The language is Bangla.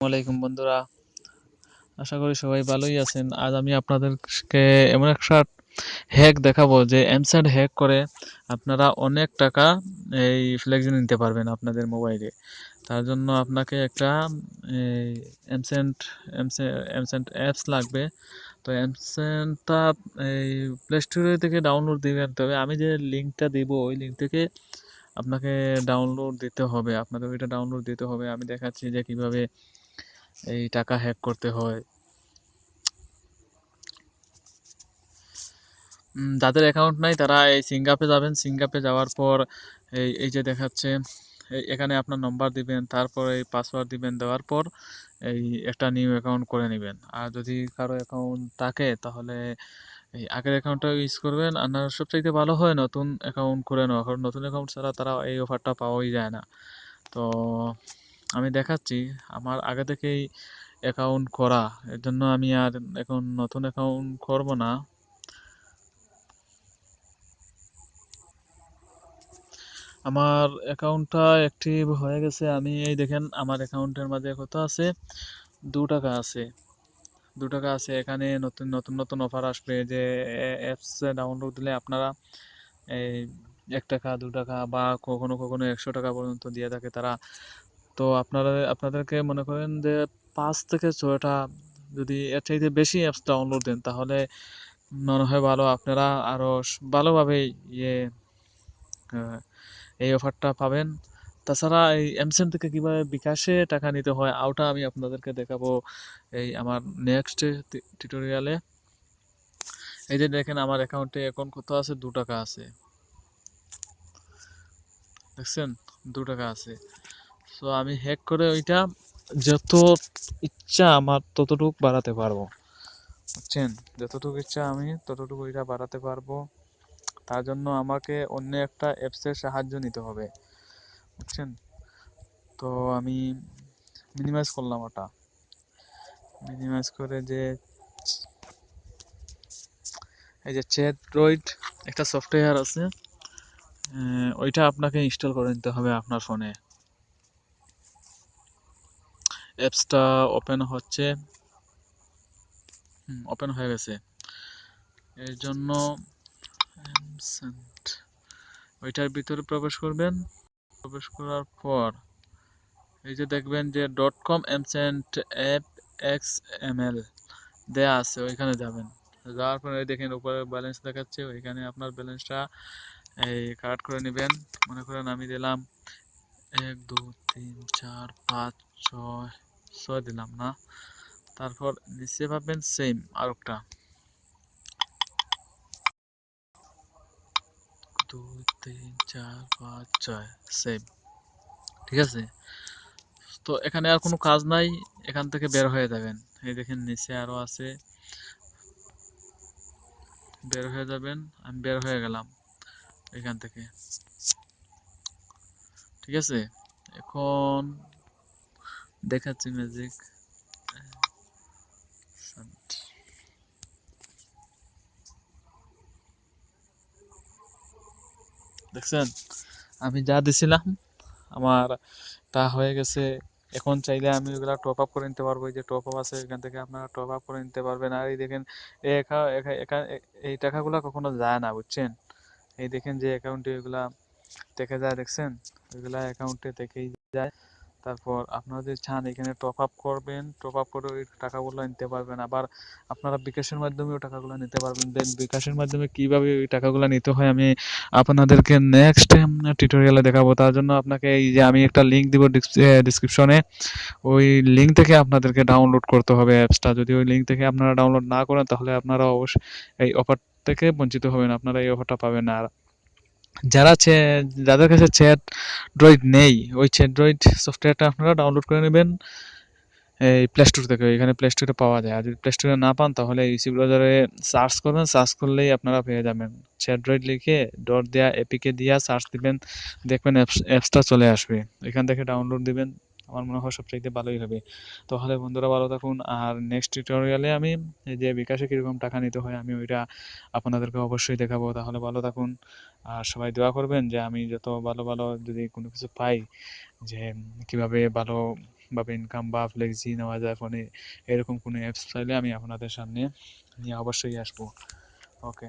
আলাইকুম বন্ধুরা। আশা করি সবাই ভালোই আছেন। আজ আমি আপনাদেরকে এমন একটা হ্যাক দেখাবো যে এমস্যান্ড হ্যাক করে আপনারা অনেক টাকা এই ফ্লেক্সি নিতে পারবেন আপনাদের মোবাইলে তার জন্য আপনাকে একটা এমস্যান্ড এমস্যান্ড অ্যাপস লাগবে। তো এমস্যান্ডটা এই প্লে স্টোরে থেকে ডাউনলোড দিবেন। তবে আমি যে লিঙ্কটা দিব, ওই লিঙ্ক থেকে আপনাকে ডাউনলোড দিতে হবে। আপনাদের ওইটা ডাউনলোড দিতে হবে। আমি দেখাচ্ছি যে কীভাবে এই টাকা হ্যাক করতে হয়। যাদের অ্যাকাউন্ট নাই, তারা এই সিঙ্গাপে যাবেন। সিঙ্গাপে যাওয়ার পর এই এই যে দেখাচ্ছে এখানে আপনার নম্বর দিবেন, তারপর এই পাসওয়ার্ড দিবেন, দেওয়ার পর এই একটা নিউ অ্যাকাউন্ট করে নেবেন। আর যদি কারও অ্যাকাউন্ট থাকে, তাহলে এই আগের অ্যাকাউন্টটা ইউজ করবেন। আর সবচাইতে ভালো হয় নতুন অ্যাকাউন্ট করে নেওয়া। কারণ নতুন অ্যাকাউন্ট ছাড়া তারা এই অফারটা পাওয়াই যায় না। তো আমি দেখাচ্ছি। আমার আগে থেকেই অ্যাকাউন্ট করা। এর জন্য আমি আর এখন নতুন অ্যাকাউন্ট করব না। আমার অ্যাকাউন্টটা অ্যাক্টিভ হয়ে গেছে। আমি এই দেখেন, আমার অ্যাকাউন্টের মাঝে কত আছে? দু টাকা আছে। দু টাকা আছে। এখানে নতুন নতুন নতুন অফার আসবে যে অ্যাপস ডাউনলোড দিলে আপনারা এই এক টাকা, দু টাকা বা কখনো কখনো একশো টাকা পর্যন্ত দিয়ে থাকে তারা। তো আপনারা, আপনাদেরকে মনে করেন যে পাঁচ থেকে ছয়টা যদি এর চাইতে বেশি অ্যাপস ডাউনলোড দেন, তাহলে মনে হয় ভালো। আপনারা আরও ভালোভাবে ইয়ে এই অফারটা পাবেন। তাছাড়া এই এমসেন থেকে কীভাবে বিকাশে টাকা নিতে হয় আওটা আমি আপনাদেরকে দেখাবো এই আমার নেক্সট টিউটোরিয়ালে এই যে দেখেন আমার অ্যাকাউন্টে এখন কত আছে? দু টাকা আছে। দেখছেন? দু টাকা আছে। সো আমি হ্যাক করে ওইটা যত ইচ্ছা আমার ততটুক বাড়াতে পারব। বুঝছেন? যতটুকু ইচ্ছা আমি ততটুকু ওইটা বাড়াতে পারব। তার জন্য আমাকে অন্য একটা অ্যাপসের সাহায্য নিতে হবে। বুঝছেন? তো আমি মিনিমাইজ করলাম ওটা। মিনিমাইজ করে যে এই যে চ্যাট ড্রয়েড একটা সফটওয়্যার আছে ওইটা আপনাকে ইনস্টল করে নিতে হবে আপনার ফোনে অ্যাপসটা ওপেন হচ্ছে। ওপেন হয়ে গেছে। এর জন্য ওইটার ভিতরে প্রবেশ করবেন। প্রবেশ করার পর এই যে দেখবেন যে. Dot com এমসেন্ট app X M L দেয়া আছে, ওইখানে যাবেন। যাওয়ার পরে দেখেন উপরে ব্যালেন্স দেখাচ্ছে, ওইখানে আপনার ব্যালেন্সটা এই কাট করে নেবেন। মনে করেন আমি দিলাম এক দু তিন, চার, পাঁচ, ছয় ছয় দিলাম না। তারপর নিচে পাবেন সেম আর একটা দুই, তিন, চার, পাঁচ, ছয় সেম ঠিক আছে? তো এখানে আর কোনো কাজ নাই, এখান থেকে বের হয়ে যাবেন। এই দেখেন নিচে আরও আছে। বের হয়ে যাবেন, আমি বের হয়ে গেলাম এখান থেকে। ঠিক আছে? এখন দেখাচ্ছি ম্যাজিক দেখছেন? আমি যা দিছিলাম, আমার তা হয়ে গেছে। এখন চাইলে আমি ওগুলা টপ আপ করে নিতে পারব। এই যে টপ আপ আছে, এখান থেকে আপনারা টপ আপ করে নিতে পারবেন। আর এই দেখেন, এই টাকাগুলা কখনো যায় না, বুঝছেন? এই দেখেন যে অ্যাকাউন্টে এগুলা দেখে যায়, দেখছেন? ওইগুলা অ্যাকাউন্টে দেখেই যায়। তারপর আপনারা যদি চান এখানে টপ আপ করবেন টপ আপ করে ওই টাকাগুলো নিতে পারবেন। আবার আপনারা বিকাশের মাধ্যমেও টাকাগুলো নিতে পারবেন। দেন বিকাশের মাধ্যমে কীভাবে ওই টাকাগুলো নিতে হয় আমি আপনাদেরকে নেক্সট টিউটোরিয়ালে দেখাবো। তার জন্য আপনাকে এই যে আমি একটা লিঙ্ক দিব ডিসক্রিপশনে ওই লিঙ্ক থেকে আপনাদেরকে ডাউনলোড করতে হবে অ্যাপসটা যদি ওই লিঙ্ক থেকে আপনারা ডাউনলোড না করেন, তাহলে আপনারা অবশ্যই এই অফার থেকে বঞ্চিত হবেন। আপনারা এই অফারটা পাবেন আর যারা যাদের কাছে চ্যাট ড্রয়েড নেই, ওই চ্যাট ড্রয়েড সফটওয়্যারটা আপনারা ডাউনলোড করে নেবেন। এই প্লে স্টোর থেকে, এখানে প্লে স্টোরে পাওয়া যায়। আর যদি প্লে স্টোরে না পান, তাহলে ইসি ব্রাউজারে সার্চ করবেন। সার্চ করলেই আপনারা পেয়ে যাবেন। চ্যাট ড্রয়েড লিখে ডট দেওয়া এপিকে দিয়া সার্চ দিবেন। দেখবেন অ্যাপসটা চলে আসবে। এখান থেকে ডাউনলোড দিবেন। আমার মনে হয় সবচাইতে ভালোই হবে। তাহলে বন্ধুরা, ভালো থাকুন। আর নেক্সট টিউটোরিয়ালে আমি যে বিকাশে কীরকম টাকা নিতে হয়, আমি ওইটা আপনাদেরকে অবশ্যই দেখাবো। তাহলে ভালো থাকুন। আর সবাই দোয়া করবেন যে আমি যত ভালো ভালো যদি কোনো কিছু পাই, যে কীভাবে ভালো ভাবে ইনকাম বা ফ্লেক্সি নেওয়া যায় ফোনে এরকম কোনো অ্যাপস চাইলে আমি আপনাদের সামনে নিয়ে অবশ্যই আসব। ওকে